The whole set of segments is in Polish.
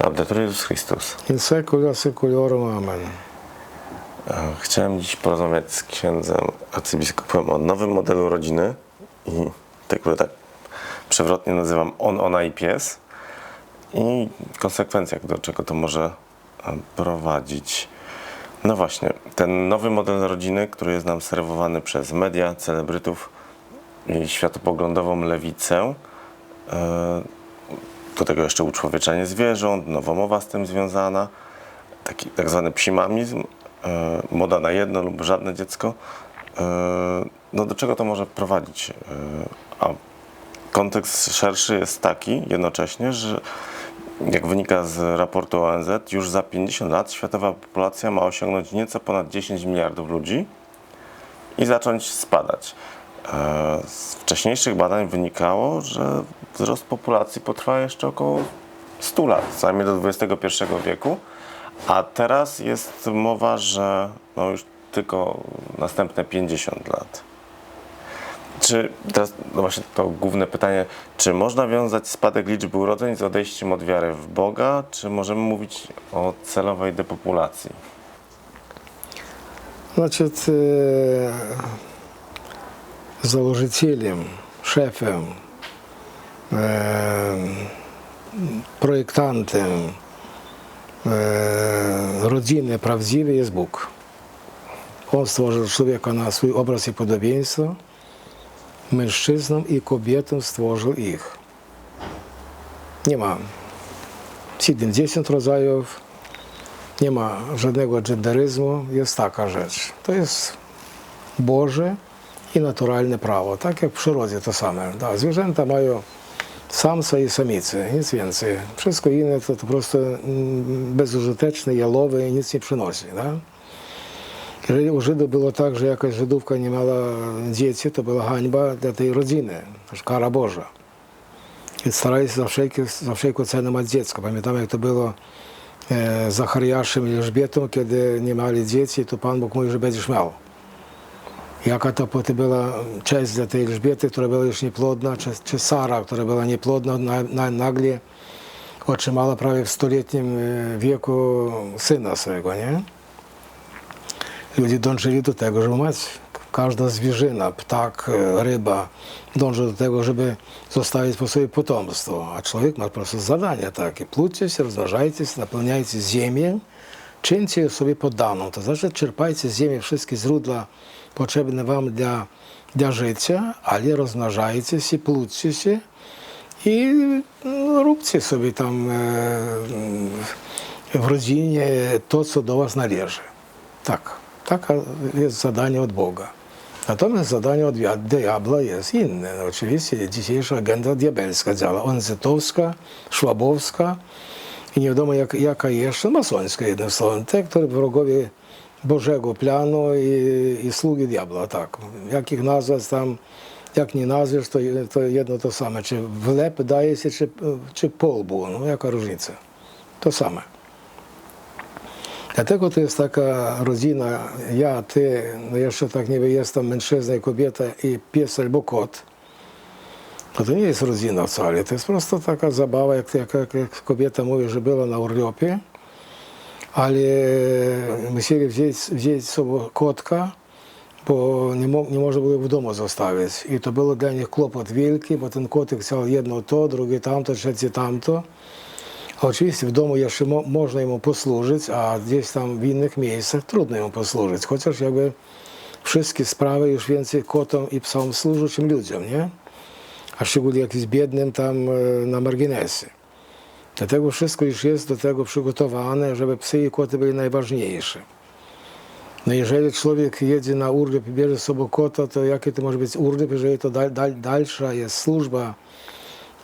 Laudetur Jezus Chrystus. In secula seculorum. Amen. Chciałem dziś porozmawiać z księdzem arcybiskupem o nowym modelu rodziny i tego tak przewrotnie nazywam on, ona i pies i konsekwencjach, do czego to może prowadzić. No właśnie, ten nowy model rodziny, który jest nam serwowany przez media, celebrytów i światopoglądową lewicę, e, do tego jeszcze uczłowieczanie zwierząt, nowomowa z tym związana, taki tak zwany psimamizm, e, moda na jedno lub żadne dziecko. E, no do czego to może prowadzić? E, a kontekst szerszy jest taki jednocześnie, że jak wynika z raportu ONZ, już za 50 lat światowa populacja ma osiągnąć nieco ponad 10 miliardów ludzi i zacząć spadać. E, z wcześniejszych badań wynikało, że wzrost populacji potrwa jeszcze około 100 lat, co najmniej do XXI wieku, a teraz jest mowa, że no już tylko następne 50 lat. Czy teraz no właśnie to główne pytanie, czy można wiązać spadek liczby urodzeń z odejściem od wiary w Boga, czy możemy mówić o celowej depopulacji? Znaczy, założycielem, szefem, e, projektantem e, rodziny prawdziwej jest Bóg. On stworzył człowieka na swój obraz i podobieństwo, mężczyznom i kobietom stworzył ich. Nie ma 70 rodzajów, nie ma żadnego genderyzmu, jest taka rzecz. To jest Boże, i naturalne prawo, tak jak w przyrodzie to same. Da, zwierzęta mają samca i samicy, nic więcej. Wszystko inne to, to po prostu mm, bezużyteczne, jalowe i nic nie przynosi. Da? Jeżeli u Żydów było tak, że jakaś Żydówka nie miała dzieci, to była hańba dla tej rodziny, to jest kara Boża. Więc starali się za, wszelkie, za wszelką cenę mać dziecko. Pamiętam, jak to było e, z Zachariaszem i Elżbietą, kiedy nie mieli dzieci, to Pan Bóg mówi, że będziesz miał. Jaka to potem była cześć dla tej Elżbiety, która była już nieplodna, czy, czy Sara, która była nieplodna, na, na, nagle otrzymała prawie w stuletnim e, wieku syna swojego, nie? Ludzie dążyli do tego, żeby mać każda zwierzyna, ptak, e, ryba dąży do tego, żeby zostawić po sobie potomstwo. A człowiek ma po prostu zadanie takie. Plódźcie się, rozmnażajcie się, napełniajcie ziemię, czyńcie ją sobie poddaną. To znaczy czerpajcie z ziemi wszystkie źródła potrzebne wam dla, życia, ale rozmnażajcie się, plódźcie się i no, róbcie sobie tam e, w rodzinie to, co do was należy. Tak, takie jest zadanie od Boga. Natomiast zadanie od dia- diabła jest inne. No, oczywiście dzisiejsza agenda diabelska działa. Onzytowska, szwabowska i nie wiadomo jak, jaka jeszcze, masońska jednym słowem. Te, które wrogowie Bożego planu i, i sługi diabła, tak. Jak ich nazwać tam, jak nie nazwiesz, to, to jedno to same. Czy w lep daje się, czy, czy po lbu, no jaka różnica. To same. Dlatego to jest taka rodzina, ja, ty, no jeszcze tak niby jestem mężczyzna i kobieta i pies albo kot. No to nie jest rodzina wcale, to jest po prostu taka zabawa, jak, jak, jak, jak kobieta mówi, że była na urlopie, ale musieli wziąć, wziąć sobie kotka, bo nie, mo, nie można było w domu zostawić. I to było dla nich kłopot wielki, bo ten kotek chciał jedno to, drugie tamto, trzecie tamto. A Oczywiście w domu jeszcze mo, można mu posłużyć, a gdzieś tam w innych miejscach trudno mu posłużyć. Chociaż jakby wszystkie sprawy już więcej kotom i psom służą, czym ludziom, nie? A szczególnie jakimś biednym tam e, na marginesie. Dlatego wszystko już jest do tego przygotowane, żeby psy i koty byli najważniejsze. No jeżeli człowiek jedzie na urlop i bierze z sobą kota, to jaki to może być urlop, jeżeli to dal, dal, dalsza jest służba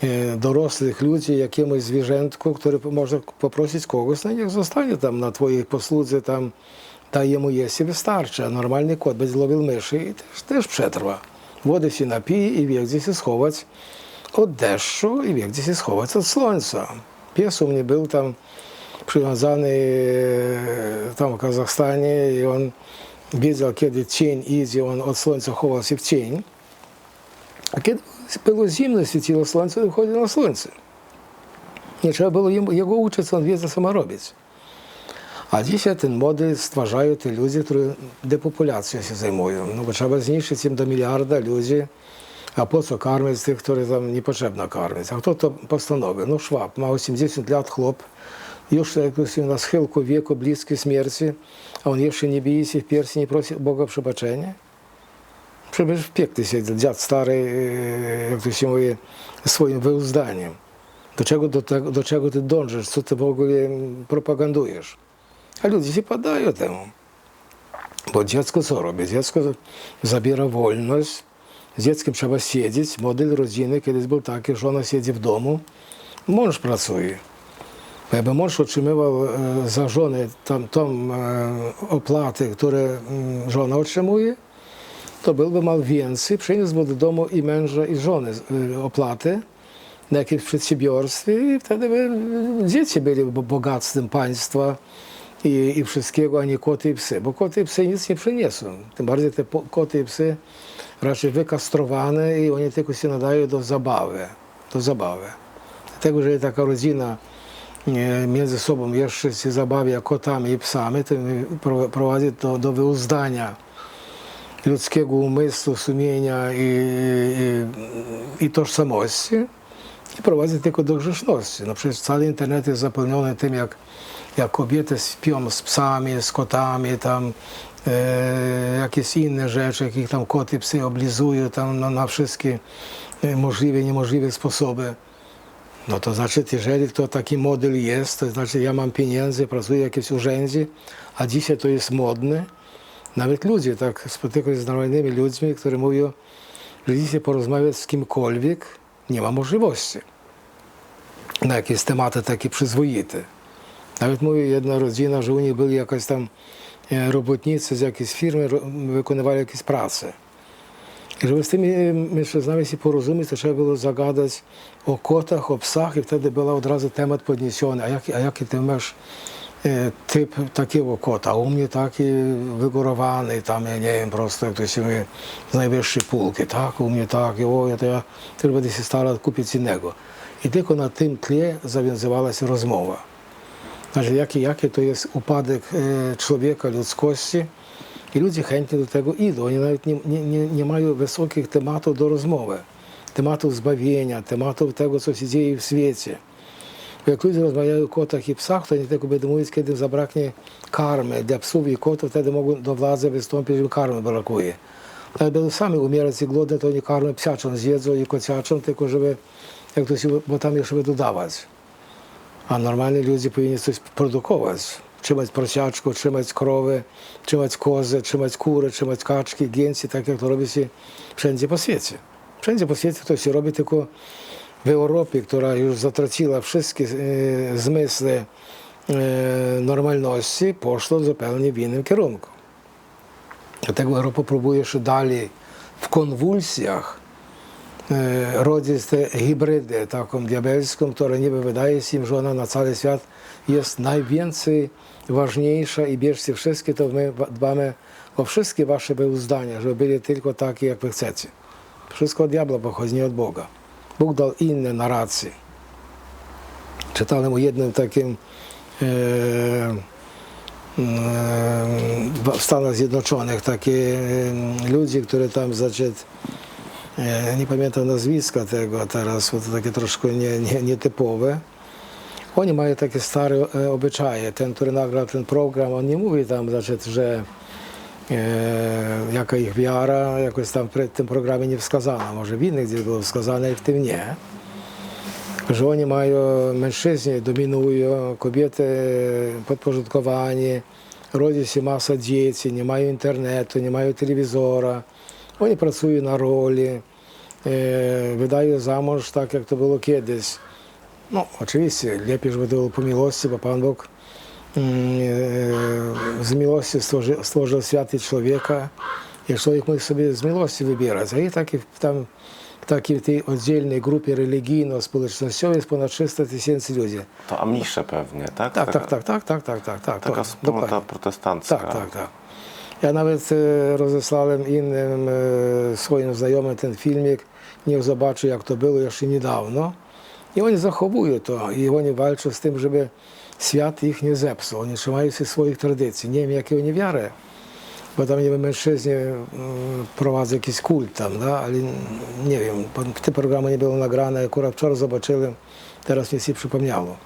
e, dorosłych ludzi jakiemuś zwierzętku, który może poprosić kogoś, no niech zostanie tam na twojej posłudze, tam daj jemu jeść i wystarczy, a normalny kot będzie łowił myszy i też, też przetrwa. Wody się napije i wie, gdzie się schować od deszczu i wie, gdzie się schować od słońca. Pies u mnie był tam przywiązany e, tam w Kazachstanie i on wiedział, kiedy cień idzie, on od słońca chował się w cień. A kiedy było zimno, świeciło słońce, on chodził na słońce. Nie trzeba było jemu, jego uczyć, on wie, co ma robić. A dzisiaj ten model stwarzają te ludzie, którzy depopulacją się zajmują. No bo trzeba zniszczyć im do miliarda ludzi, a po co karmić tych, których tam niepotrzebno karmić? A kto to postanowił? No Szwab, ma 80 lat chłop, już na schyłku wieku, bliski śmierci, a on jeszcze nie bije się w piersi, nie prosi Boga przebaczenia? Przecież w piekle siedzi dziad stary, e, jak to się mówi, swoim wyuzdaniem. Do czego, do, tego, do czego ty dążysz? Co ty w ogóle propagandujesz? A ludzie się poddają temu. Bo dziecko co robi? Dziecko zabiera wolność. Z dzieckiem trzeba siedzieć. Model rodziny kiedyś był taki, że ona siedzi w domu, mąż pracuje. Jakby mąż otrzymywał e, za żonę tam, tą e, opłatę, które mm, żona otrzymuje, to byłby miał więcej, przyniósłby do domu i męża, i żony e, opłaty na jakimś przedsiębiorstwie i wtedy by dzieci byli bo- bogactwem państwa i, wszystkiego, a nie koty i psy, bo koty i psy nic nie przyniosą. Tym bardziej te koty i psy raczej wykastrowane i oni tylko się nadają do zabawy, do zabawy. Dlatego, że taka rodzina e, między sobą jeszcze się zabawia kotami i psami, to pro- prowadzi do, do wyuzdania ludzkiego umysłu, sumienia i, i, i tożsamości i prowadzi tylko do grzeszności. No przecież cały internet jest zapełniony tym, jak, jak kobiety śpią z psami, z kotami, tam jakieś inne rzeczy, jak ich tam koty, psy oblizują tam no, na wszystkie e, możliwe i niemożliwe sposoby. No to znaczy, jeżeli to taki model jest, to znaczy ja mam pieniądze, pracuję w jakimś urzędzie, a dzisiaj to jest modne. Nawet ludzie, tak spotykam się z normalnymi ludźmi, którzy mówią, że dzisiaj porozmawiać z kimkolwiek nie ma możliwości. Na jakieś tematy takie przyzwoite. Nawet mówi jedna rodzina, że u nich byli jakaś tam e, e, było zagadać o kotach, o psach i wtedy był od razu temat podniesiony. A jaki, a jaki ty masz e, typ takiego kota? A u mnie taki wygórowany, tam ja nie wiem, prosto jak to się mówi, z najwyższej półki, tak? U mnie taki, o, ja to ja tylko będę się starał kupić innego. I tylko na tym tle zawiązywała się rozmowa. Znaczy, jaki, jaki to jest upadek e, człowieka, ludzkości i ludzie chętnie do tego idą. Oni nawet nie, nie, nie, mają wysokich tematów do rozmowy. Tematów zbawienia, tematów tego, co się dzieje w świecie. Jak ludzie rozmawiają o kotach i psach, to oni tylko będą mówić, kiedy zabraknie karmy dla psów i kotów, wtedy mogą do władzy wystąpić, że karmy brakuje. Ale będą sami umierać i głodne, to oni karmy psiaczą zjedzą i kociaczą, tylko żeby, jak to się, bo tam jeszcze dodawać. A normalni ludzie powinni coś produkować. Trzymać prosiaczków, trzymać krowy, trzymać kozy, trzymać kury, trzymać kaczki, gięci, tak jak to robi się wszędzie po świecie. Wszędzie po świecie to się robi tylko w Europie, która już zatraciła wszystkie e, zmysły e, normalności, poszło zupełnie w innym kierunku. Dlatego Europa próbuje jeszcze dalej w konwulsjach e, rodzić te hybrydy, taką diabelską, która niby wydaje się że ona na cały świat jest najwięcej ważniejsza i bierzcie wszystkie, to my dbamy o wszystkie wasze wyuzdania, żeby byli tylko takie, jak wy chcecie. Wszystko od diabła pochodzi, nie od Boga. Bóg dał inne narracje. Czytałem o jednym takim e, w Stanach Zjednoczonych takie e, ludzie, które tam zaczęli, e, nie pamiętam nazwiska tego teraz, bo to takie troszkę nie, nie, nietypowe. Oni mają takie stare e, obyczaje. Ten, który nagrał ten program, on nie mówi tam, znaczy, że e, jaka ich wiara, jakoś tam w tym programie nie wskazano. Może w innych gdzieś było wskazane i w tym nie że oni mają, mężczyźni dominują, kobiety podporządkowanie, rodzi się masa dzieci, nie mają internetu, nie mają telewizora, oni pracują na roli, e, wydają za mąż tak, jak to było kiedyś. No, oczywiście, lepiej, żeby to było po miłości, bo Pan Bóg mm, e, z miłości stworzył, stworzył świat i człowieka, i człowiek mógł sobie z miłości wybierać, a i taki tam w takiej tej oddzielnej grupie religijno-społecznościowej jest ponad 300 tysięcy ludzi. To Amisze pewnie, tak? Tak, Taka- tak, tak, tak, tak, tak, tak, tak. Taka to- wspólnota dokładnie. protestancka. Tak, tak, tak. Ja nawet e, rozesłałem innym e, swoim znajomym ten filmik, niech zobaczy jak to było jeszcze niedawno. I oni zachowują to i oni walczą z tym, żeby świat ich nie zepsuł. Oni trzymają się swoich tradycji. Nie wiem, jakie oni wiarę. Bo tam, nie wiem, mężczyźni mm, prowadzą jakiś kult tam, da? ale nie wiem, te programy nie były nagrane, akurat wczoraj zobaczyłem, teraz mi się przypomniało.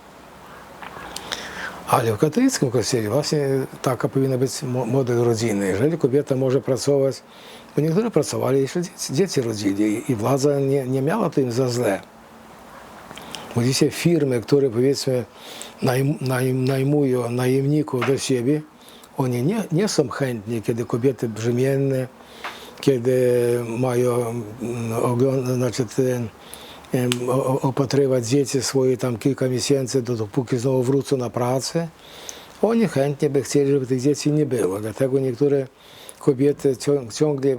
Ale w katolickim kościele właśnie taka powinna być mo- model rodziny. Jeżeli kobieta może pracować, bo niektórzy pracowali, jeszcze dzieci, dzieci rodzili i- i władza nie, nie miała tym za źle. Bo dzisiaj firmy, które powiedzmy najm, najm, najmują najemników do siebie, oni nie, nie są chętni, kiedy kobiety opatrywać dzieci swoje tam kilka miesięcy, do- dopóki znowu wrócą na pracę. Oni chętnie by chcieli, żeby tych dzieci nie było. Dlatego niektóre kobiety cią- ciągle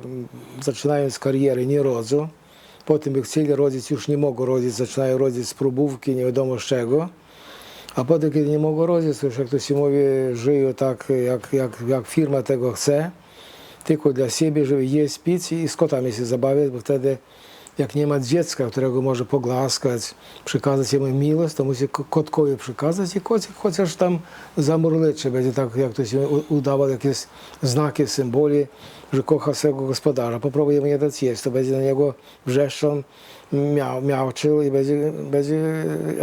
zaczynając karierę nie rodzą. Potem by chcieli rodzić, już nie mogą rodzić, zaczynają rodzić z próbówki, nie wiadomo z czego. A potem, kiedy nie mogą rodzić, już jak to się mówi, żyją tak, jak, jak, jak firma tego chce, tylko dla siebie, żeby jeść, pić i z kotami się zabawiać, bo wtedy jak nie ma dziecka, którego może pogłaskać, przekazać jemu miłość, to musi ko- kotkowi przekazać i kocik chociaż tam zamurleczy, będzie tak, jak to się u- udało, jakieś znaki, symboli, że kocha swego gospodarza. Popróbuj jemu nie dać jeść, to będzie na niego wrzeszczał, miał, miałczył i będzie, będzie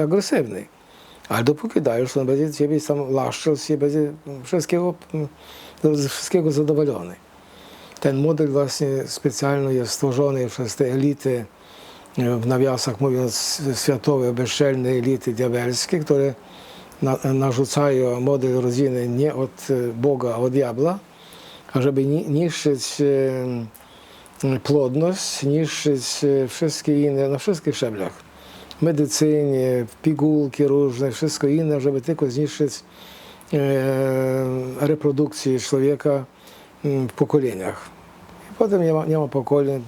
agresywny. Ale dopóki dajesz, on będzie ciebie tam laszczył się, będzie wszystkiego, ze wszystkiego zadowolony. Ten model e, w nawiasach mówiąc, światowe, bezczelne elity diabelskie, które na, narzucają model rodziny nie od e, Boga, a od diabła, a żeby ni- niszczyć e, plodność, niszczyć e, wszystkie. W medycynie, pigułki różne, wszystko inne, żeby tylko zniszczyć e, reprodukcję człowieka mm, w pokoleniach. Potem nie ma, nie ma pokoleń,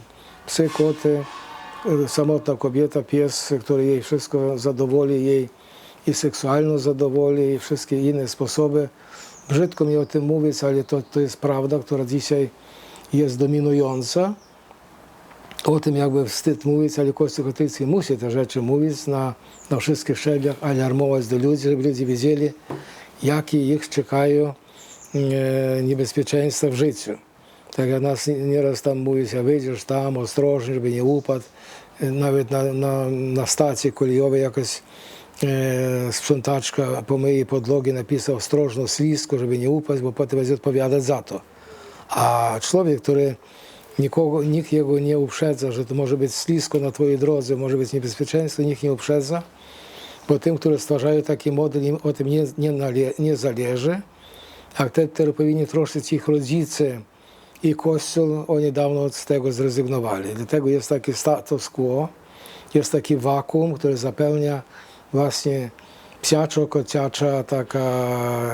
psy, koty, samotna kobieta, pies, który jej wszystko zadowoli, jej i seksualnie zadowoli, i wszystkie inne sposoby. Brzydko mi o tym mówić, ale to, to jest prawda, która dzisiaj jest dominująca. O tym jakby wstyd mówić, ale Kościół katolicki musi te rzeczy mówić na, na wszystkich szczeblach, alarmować do ludzi, żeby ludzie wiedzieli, jakie ich czekają e, niebezpieczeństwa w życiu. Tak jak nas nieraz tam mówi, że wyjdziesz tam ostrożnie, żeby nie upadł. Nawet na, na, na stacji kolejowej jakaś e, sprzątaczka pomyje podłogi, napisał ostrożno, ślisko, żeby nie upaść, bo potem będzie odpowiadać za to. A człowiek, który nikogo, nikt jego nie uprzedza, że to może być ślisko na twojej drodze, może być niebezpieczeństwo, nikt nie uprzedza, bo tym, którzy stwarzają taki model, im o tym nie, zależy, a te, które powinni troszczyć ich rodzice i Kościół, oni dawno z tego zrezygnowali. Dlatego jest taki status quo, jest taki wakuum, który zapełnia właśnie psiaczo, kociacza, taka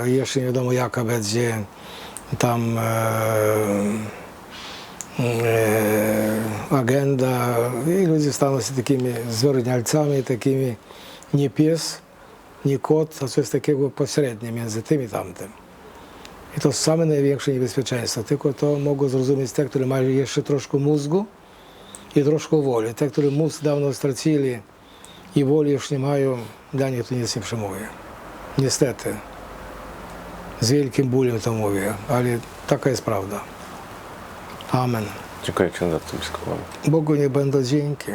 jeszcze nie wiadomo jaka będzie tam e, e, agenda i ludzie staną się takimi zwyrodnialcami, takimi nie pies, nie kot, a coś takiego pośrednie między tym i tamtym. I to same największe niebezpieczeństwo. Tylko to mogą zrozumieć te, którzy mają jeszcze troszkę mózgu i troszkę woli. Te, którzy mózg dawno stracili i woli już nie mają, dla nich to nic nie przemówi. Niestety. Z wielkim bólem to mówię, ale taka jest prawda. Amen. Dziękuję księdza arcybiskupowi. Bogu nie będą dzięki.